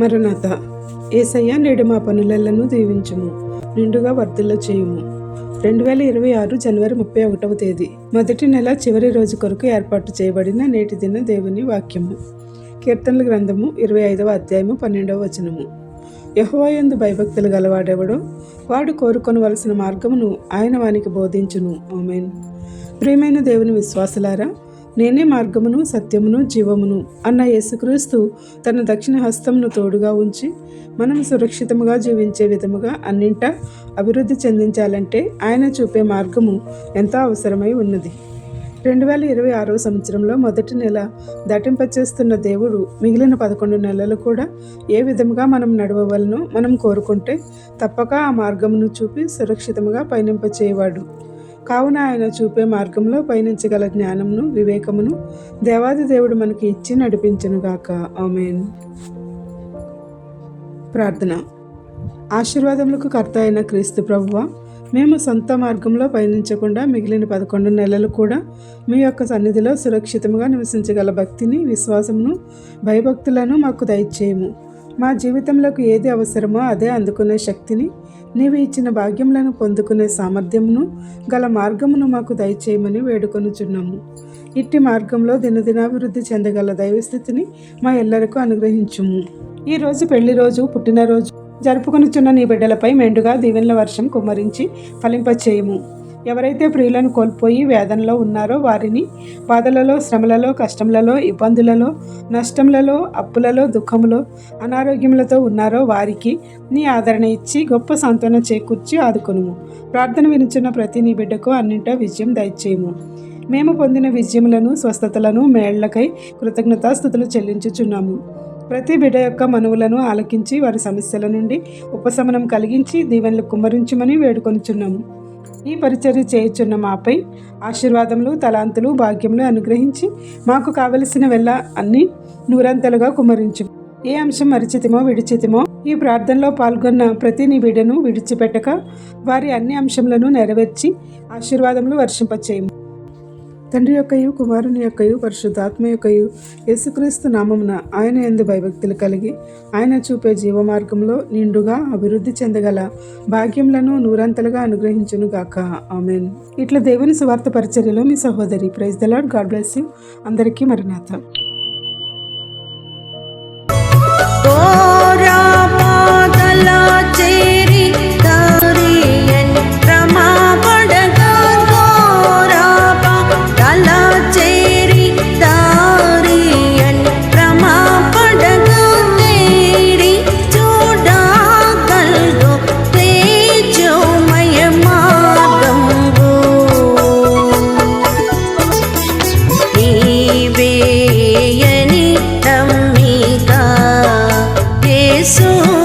మరణత. ఏసయ్య నేడు మా పనులలను దీవించుము నిండుగా వర్ధిల్ల చేయుము. రెండు వేల ఇరవై ఆరు జనవరి ముప్పై ఒకటవ తేదీ. మొదటి నెల చివరి రోజు కొరకు ఏర్పాటు చేయబడిన నేటి దిన దేవుని వాక్యము. కీర్తనల గ్రంథము ఇరవై ఐదవ అధ్యాయము పన్నెండవ వచనము. యహోవయందు భయభక్తులు గలవాడెవడో వాడు కోరుకొనవలసిన మార్గమును ఆయన వానికి బోధించును. ఆమెన్. ప్రియమైన దేవుని విశ్వాసులారా నేనే మార్గమును సత్యమును జీవమును అన్న యేసుక్రీస్తు తన దక్షిణ హస్తమును తోడుగా ఉంచి మనం సురక్షితముగా జీవించే విధముగా అన్నింటా అభివృద్ధి చెందించాలంటే ఆయన చూపే మార్గము ఎంతో అవసరమై ఉన్నది. రెండు వేల ఇరవై ఆరో సంవత్సరంలో మొదటి నెల దాటింపచేస్తున్న దేవుడు మిగిలిన పదకొండు నెలలు కూడా ఏ విధముగా మనం నడవవలనో మనం కోరుకుంటే తప్పక ఆ మార్గమును చూపి సురక్షితముగా పయనింపచేయవాడు. కావున ఆయన చూపే మార్గంలో పయనించగల జ్ఞానమును వివేకమును దేవాది దేవుడు మనకి ఇచ్చి నడిపించనుగాక. ఆమెన్. ప్రార్థన. ఆశీర్వాదములకు కర్త అయిన క్రీస్తు ప్రభువ మేము సొంత మార్గంలో పయనించకుండా మిగిలిన పదకొండు నెలలు కూడా మీ యొక్క సన్నిధిలో సురక్షితంగా నివసించగల భక్తిని విశ్వాసమును భయభక్తులను మాకు దయచేయము. మా జీవితంలోకి ఏది అవసరమో అదే అందుకునే శక్తిని నీవు ఇచ్చిన భాగ్యములను పొందుకునే సామర్థ్యమును గల మార్గమును మాకు దయచేయమని వేడుకొనుచున్నాము. ఇట్టి మార్గంలో దినదినాభివృద్ధి చెందగల దైవస్థితిని మా ఎల్లరకు అనుగ్రహించుము. ఈ రోజు పెళ్ళి రోజు పుట్టినరోజు జరుపుకొనుచున్న నీ బిడ్డలపై మెండుగా దీవెనల వర్షం కుమ్మరించి ఫలింపచేయము. ఎవరైతే ప్రియులను కోల్పోయి వేదనలో ఉన్నారో వారిని బాధలలో శ్రమలలో కష్టములలో ఇబ్బందులలో నష్టములలో అప్పులలో దుఃఖములో అనారోగ్యములతో ఉన్నారో వారికి నీ ఆదరణ ఇచ్చి గొప్ప సాంత్వన చేకూర్చి ఆదుకొనుము. ప్రార్థన వినుచున్న ప్రతి నీ బిడ్డకు అన్నింటా విజయం దయచేయము. మేము పొందిన విజయములను స్వస్థతలను మేళ్ళకై కృతజ్ఞతాస్థుతులు చెల్లించుచున్నాము. ప్రతి బిడ్డ యొక్క మనువులను ఆలకించి వారి సమస్యల నుండి ఉపశమనం కలిగించి దీవెనలు కుమ్మరించమని వేడుకొనుచున్నాము. ఈ పరిచర్య చేయుచున్న మాపై ఆశీర్వాదములు తలాంతులు భాగ్యములు అనుగ్రహించి మాకు కావలసిన వెళ్ళ అన్ని నూరంతలుగా కుమరించు ఏ అంశం మరిచితిమో విడిచితిమో ఈ ప్రార్థనలో పాల్గొన్న ప్రతి నిబిడను విడిచిపెట్టక వారి అన్ని అంశములను నెరవేర్చి ఆశీర్వాదములు వర్షింపచేయము. తండ్రి యొక్కయు కుమారుని యొక్కయు పరిశుద్ధాత్మ యొక్కయు యేసుక్రీస్తు నామమున ఆయన ఎందు భయభక్తులు కలిగి ఆయన చూపే జీవ మార్గంలో నిండుగా అభివృద్ధి చెందగల భాగ్యములను నూరంతలుగా అనుగ్రహించును గాక. ఆమెన్. ఇట్లా దేవుని సువార్త పరిచర్యలో మీ సహోదరి praise the lord God bless you. అందరికీ మరణాథం యేసు